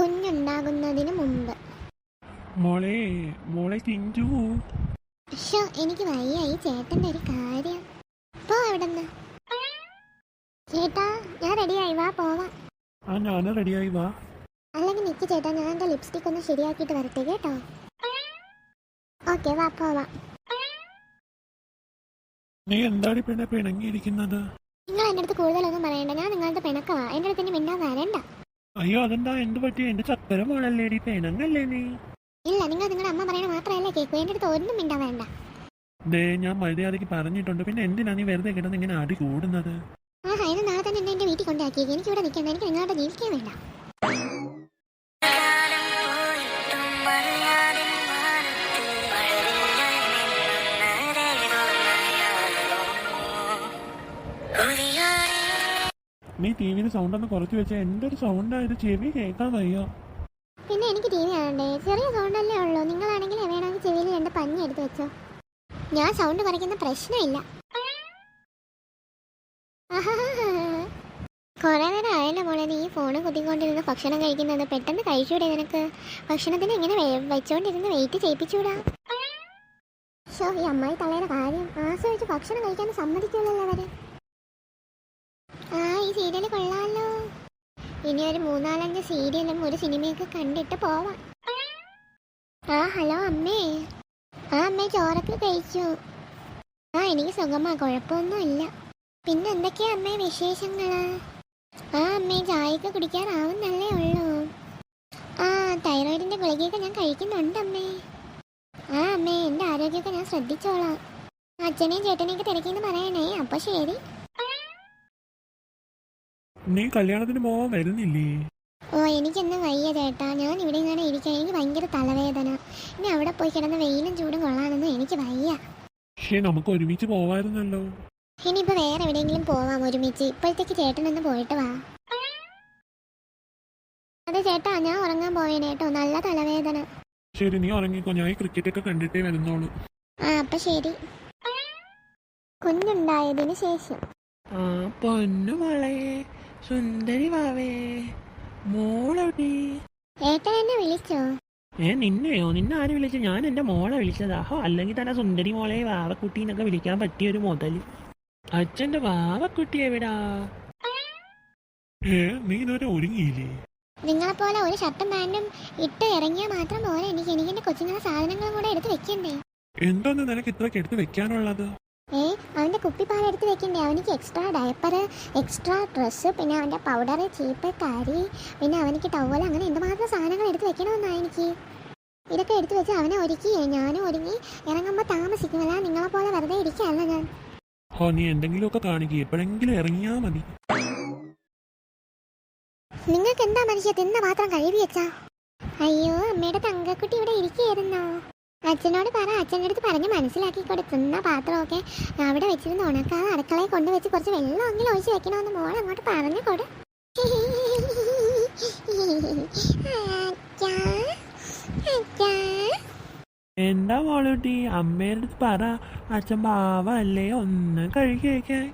കുഞ്ഞുണ്ടാകുന്നതിന് മുമ്പ്. മോളെ മോളെ ചിഞ്ചു. ഷോ എനിക്ക് വയ്യായി. ചേട്ടന്റെ ഒരു കാര്യം. പോ അവിടെ ചേട്ടാ ഞാൻ റെഡിയായി. വാ പോവാം. ആ ഞാൻ റെഡിയായി. വാ. അല്ലെങ്കിൽ നിക്ക് ചേട്ടാ ഞാൻ എന്റെ ലിപ്സ്റ്റിക് ഒന്ന് ശരിയാക്കിയിട്ട് വരട്ടെ കേട്ടോ? ഓക്കെ വാ പോവാ. നീ എന്താടി പിണ പിണങ്ങിയിരിക്കുന്നത്? നിങ്ങൾ എന്റെ അടുത്ത് കൂടുതലൊന്നും പറയണ്ട. ഞാൻ നിങ്ങളുടെ പിണക്കവാ. എന്റെ അടുത്ത് ഇനി മിണ്ടാൻ വരണ്ട. അയ്യോ അതെന്താ? എന്ത് പറ്റി? എന്റെ ചക്കര മോളല്ലേ പേനങ്ങല്ലേ നീ? ഇല്ല നിങ്ങൾ നിങ്ങളുടെ അമ്മ പറയണ മാത്രമല്ല കേൾക്കൂ എന്റെ അടുത്ത് ഒന്നും മിണ്ടാൻ വേണ്ട ദേ ഞാൻ മര്യാദയ്ക്ക് പറഞ്ഞിട്ടുണ്ട്. പിന്നെ എന്തിനാ നീ വെറുതെ കിടന്ന് ഇങ്ങനെ അടി കൂടുന്നത്? ആഹാ ഇത് നാളെ തന്നെ എന്നെ എന്റെ വീട്ടിൽ കൊണ്ടാക്കിയേക്ക് എനിക്ക് ഇവിടെ നിൽക്കണ്ട. എനിക്ക് നിങ്ങളുടെ ജീവിക്കാൻ വേണ്ട. നീ ടി വിയിൽ സൗണ്ട് ഒന്ന് കുറച്ച് വെച്ചാൽ എന്റെ ഒരു സൗണ്ട് ആയത് ചെവി കേൾക്കാൻ വയ്യ. പിന്നെ എനിക്ക് ടി വി കാണണ്ടേ? ചെറിയ സൗണ്ടല്ലേ ഉള്ളൂ. നിങ്ങളാണെങ്കിൽ വേണമെങ്കിൽ ചെവിയിൽ രണ്ട് പഞ്ഞി എടുത്ത് വെച്ചോ. ഞാൻ സൗണ്ട് കുറയ്ക്കുന്ന പ്രശ്നമില്ല. കുറെ നേരം ആയല്ലോ മോളെ. നീ ഫോണ് കുത്തിക്കൊണ്ടിരുന്ന് ഭക്ഷണം കഴിക്കുന്നത്. പെട്ടെന്ന് കഴിച്ചൂടെ നിനക്ക്? ഭക്ഷണത്തിന് ഇങ്ങനെ വെ- വെച്ചോണ്ടിരുന്ന് വെയിറ്റ് ചെയ്യിപ്പിച്ചൂടാ. ഷോ ഈ അമ്മായി തള്ളയുടെ കാര്യം ആസ്വദിച്ച് ഭക്ഷണം കഴിക്കാൻ സമ്മതിക്കുള്ളല്ലോ അവർ. ആ ഈ സീരിയൽ കൊള്ളാമല്ലോ ഇനി ഒരു മൂന്നാലഞ്ച് സീരിയലും ഒരു സിനിമയൊക്കെ കണ്ടിട്ട് പോവാം. ആ ഹലോ അമ്മേ. ആ അമ്മേ ചോറൊക്കെ കഴിച്ചു? ആ എനിക്ക് സുഖമാ കുഴപ്പമൊന്നുമില്ല. പിന്നെ എന്തൊക്കെയാ അമ്മേ വിശേഷങ്ങൾ? ആ അമ്മേ ചായയൊക്കെ കുടിക്കാറാവുന്നല്ലേ ഉള്ളൂ. ആ തൈറോയിഡിന്റെ ഗുളികയൊക്കെ ഞാൻ കഴിക്കുന്നുണ്ട് അമ്മേ. ആ അമ്മേ എന്റെ ആരോഗ്യമൊക്കെ ഞാൻ ശ്രദ്ധിച്ചോളാം. അച്ഛനെയും ചേട്ടനെയൊക്കെ തിരക്കിന്ന് പറയണേ അപ്പോൾ ശരി. നീ കല്യാണത്തിന് പോവാൻ വരുന്നില്ലേ? ഓ എനിക്കെന്ന് വയ്യ ചേട്ടാ. ഞാൻ ഇവിടെ ഇങ്ങനെ ഇരിക്കാൻ എനിക്ക് ഭയങ്കര തലവേദന. ഇനി അവിടെ പോയി കിടന്ന് വെയിലും ചൂടും കൊള്ളാനൊന്നും എനിക്ക് വയ്യ. പക്ഷേ നമുക്ക് ഒരുമിച്ച് പോവായിരുന്നല്ലോ. ഇനിയിപ്പോ വേറെ എവിടെയെങ്കിലും പോവാം ഒരുമിച്ച്. ഇപ്പോഴത്തേക്ക് ചേട്ടനൊന്ന് പോയിട്ട് വാ. അതെ ചേട്ടാ ഞാൻ ഉറങ്ങാൻ പോവേനെ കേട്ടോ. നല്ല തലവേദന. ശരി നീ ഉറങ്ങിക്കോ. ഞാൻ ക്രിക്കറ്റ് ഒക്കെ കണ്ടിട്ടേ വരുന്നോളൂ. ആ അപ്പൊ ശരി. കുഞ്ഞുണ്ടായതിനു ശേഷം. ആ പൊന്നു മോളെ. സുന്ദരി വാവേ മോളെവിടെ ഏട്ടൻ എന്നെ വിളിച്ചോ? ഏ നിന്നെയോ? നിന്നെ ആര് വിളിച്ചു? ഞാൻ എന്റെ മോളെ വിളിച്ചതാ. ഹോ അല്ലെങ്കിൽ തന്നെ സുന്ദരി മോളെ വാവക്കുട്ടി എന്നൊക്കെ വിളിക്കാൻ പറ്റിയ ഒരു മുതൽ അച്ഛന്റെ വാവക്കുട്ടി എവിടാ? ഏ നീ ഇതുവരെ ഒരുങ്ങിയില്ലേ? നിങ്ങളെപ്പോലെ ഒരു ഷർട്ടും പാന്റും ഇട്ട് ഇറങ്ങിയാൽ മാത്രം പോരെ എനിക്ക് എനിക്ക് എന്റെ കൊച്ചുങ്ങളെ സാധനങ്ങളും കൂടെ എടുത്ത് വെക്കണ്ടേ? എന്തോന്ന് നിനക്ക് ഇത്രക്ക് എടുത്ത് വെക്കാനുള്ളത്? ഏ അവന്റെ കുപ്പിപ്പാൽ എടുത്ത് വെക്കണ്ടേ? അവനിക്ക് എക്സ്ട്രാ ഡയപ്പർ എക്സ്ട്രാ ഡ്രസ്സ് പിന്നെ അവന്റെ പൗഡർ ചീപ്പ് കരി പിന്നെ അവനിക്ക് ടവൽ അങ്ങനെ എന്തുമാത്രം സാധനങ്ങൾ എടുത്ത് വെക്കണമെന്നാണ് എനിക്ക്? ഇതൊക്കെ എടുത്ത് വെച്ച് അവനെ ഒരുക്കി ഞാനും ഒരുങ്ങി ഇറങ്ങുമ്പോൾ താമസിക്കുമല്ല നിങ്ങളെ പോലെ വെറുതെ ഇരിക്കുകയല്ല ഞാൻ. ഓ നീ എന്തെങ്കിലുമൊക്കെ കാണിക്കുക എപ്പോഴെങ്കിലും ഇറങ്ങിയാ മതി. നിങ്ങൾക്ക് എന്താ മനുഷ്യ? തിന്ന പാത്രം കഴുകി വെച്ചാ. അയ്യോ അമ്മയുടെ തങ്കക്കുട്ടി ഇവിടെ ഇരിക്കുകയായിരുന്നോ? അച്ഛനോട് പറ അച്ഛന്റെ അടുത്ത് പറഞ്ഞ് മനസ്സിലാക്കി കൊടുക്കുന്ന പാത്രമൊക്കെ അവിടെ വെച്ചിരുന്ന് ഉണക്കാതെ അടുക്കളയിൽ കൊണ്ടുവച്ച് കുറച്ച് വെള്ളമെങ്കിലും ഒഴിച്ച് വെക്കണമെന്ന് മോൾ അങ്ങോട്ട് പറഞ്ഞു കൊടു. എന്താ മോളൂട്ടി? അമ്മയുടെ അടുത്ത് പറ. അച്ഛൻ പാവല്ലേ ഒന്ന് കഴിക്കാൻ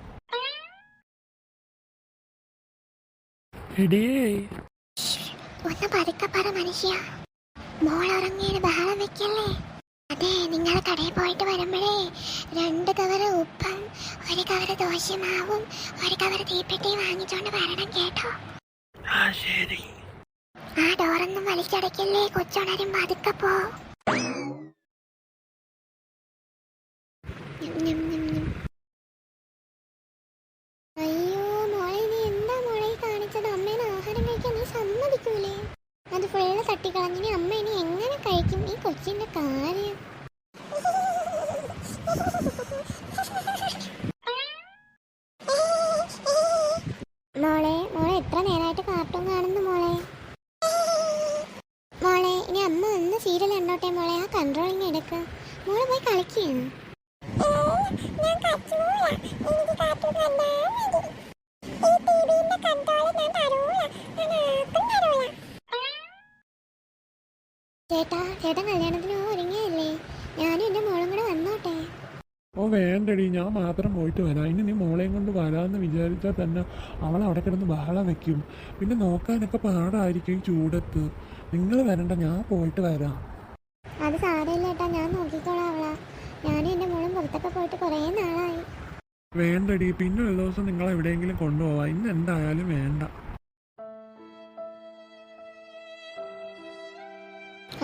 ഒന്ന് പതുക്കെ പറ മനുഷ്യ. മോൾ ഉറങ്ങിയത് ബഹളം വെക്കല്ലേ? അതെ നിങ്ങൾ കടയിൽ പോയിട്ട് വരുമ്പോഴേ രണ്ട് കവറ് ഉപ്പും ഒരു കവറ് ദോശമാവും ഒരു കവറ് തീപ്പെട്ടിയും വാങ്ങിച്ചോണ്ട് വരണം കേട്ടോ. ആ ശരി. ആ ഡോറൊന്നും വലിച്ചടയ്ക്കല്ലേ കൊച്ചുണരും പതുക്കെ പോ ഞം, ഞം, ഞം, ഞം. അയ്യോ മോളെ നീ എന്താ മോളെ ഈ കാണിച്ചത് അമ്മേനെ ആഹാരം കഴിക്കാൻ നീ സമ്മതിക്കൂലേ അത് തട്ടിക്കളഞ്ഞിനി അമ്മ ഇനി എങ്ങനെ കഴിക്കും? ഈ കൊച്ചിന്റെ കാര്യം. മോളെ മോളെ എത്ര നേരമായിട്ട് കാർട്ടൂൺ കാണുന്നു മോളെ. മോളെ ഇനി അമ്മ ഒന്ന് സീരിയൽ കണ്ടോട്ടെ മോളെ. ആ കൺട്രോളിങ് എടുക്ക. മോൾ പോയി കളിക്കുകയാണ് ചേട്ടാ ചേട്ടൻ കല്യാണത്തിന് ഒരുങ്ങിയല്ലേ ഞാനും എന്റെ മോളും കൂടെ വന്നോട്ടെ. ഓ വേണ്ടടി. ഞാൻ മാത്രം പോയിട്ട് വരാം. ഇനി നീ മോളെയും കൊണ്ട് വരാമെന്ന് വിചാരിച്ചാൽ തന്നെ അവൾ അവിടെ കിടന്ന് ബഹളം വെക്കും. പിന്നെ നോക്കാനൊക്കെ പാടായിരിക്കും ഈ ചൂടത്ത്. നിങ്ങൾ വരണ്ട ഞാൻ പോയിട്ട് വരാം. അത് സാരമില്ല ഏട്ടാ ഞാൻ നോക്കിക്കോളാം അവളാ. ഞാനും എന്റെ മോളും പുറത്തൊക്കെ പോയിട്ട് കുറേ നാളായി. വേണ്ടടി. പിന്നെ ഒരു ദിവസം നിങ്ങൾ എവിടെയെങ്കിലും കൊണ്ടുപോവാം. ഇന്ന് എന്തായാലും വേണ്ട.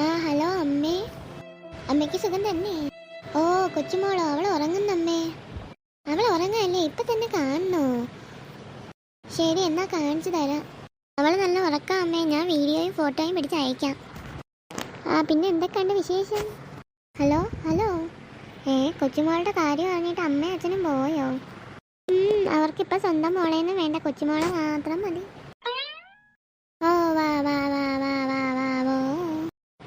ആ ഹലോ അമ്മേ. അമ്മയ്ക്ക് സുഖം തന്നെ. ഓ കൊച്ചുമോളോ അവൾ ഉറങ്ങുന്നമ്മേ. അവൾ ഉറങ്ങല്ലേ? ഇപ്പൊ തന്നെ കാണണോ ശരി എന്നാ കാണിച്ചു തരാം. അവൾ നല്ല ഉറക്കാം അമ്മേ. ഞാൻ വീഡിയോയും ഫോട്ടോയും പിടിച്ച് അയക്കാം. ആ പിന്നെ എന്തൊക്കെയുണ്ട് വിശേഷം? Hello hello. ഏ കൊച്ചുമോളുടെ കാര്യം പറഞ്ഞിട്ട് അമ്മയും അച്ഛനും പോയോ? അവർക്കിപ്പോൾ അവർക്കിപ്പോ സ്വന്തം മോളേന്ന് വേണ്ട കൊച്ചുമോളെ മാത്രം മതി ഓ വാ വാ വാ വാ വാ വാ വോ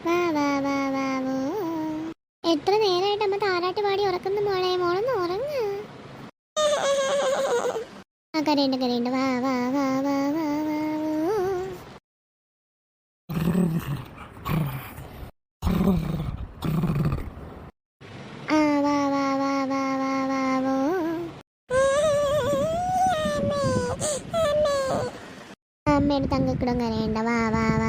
വാ വാ വാ വാ വോ എത്ര നേരമായിട്ട് അമ്മ താരാട്ട് പാടി ഉറക്കുന്ന മോളെ മോളൊന്ന് ഉറങ്ങ ആ കരയുണ്ട് കരയുണ്ട് വാ വാ വാ വാ വാ വാ വോ ആ വാ വാ വാ വാ വാ വാ വോ അമ്മയുടെ തങ്കക്കിടം കരയണ്ട വാ വാ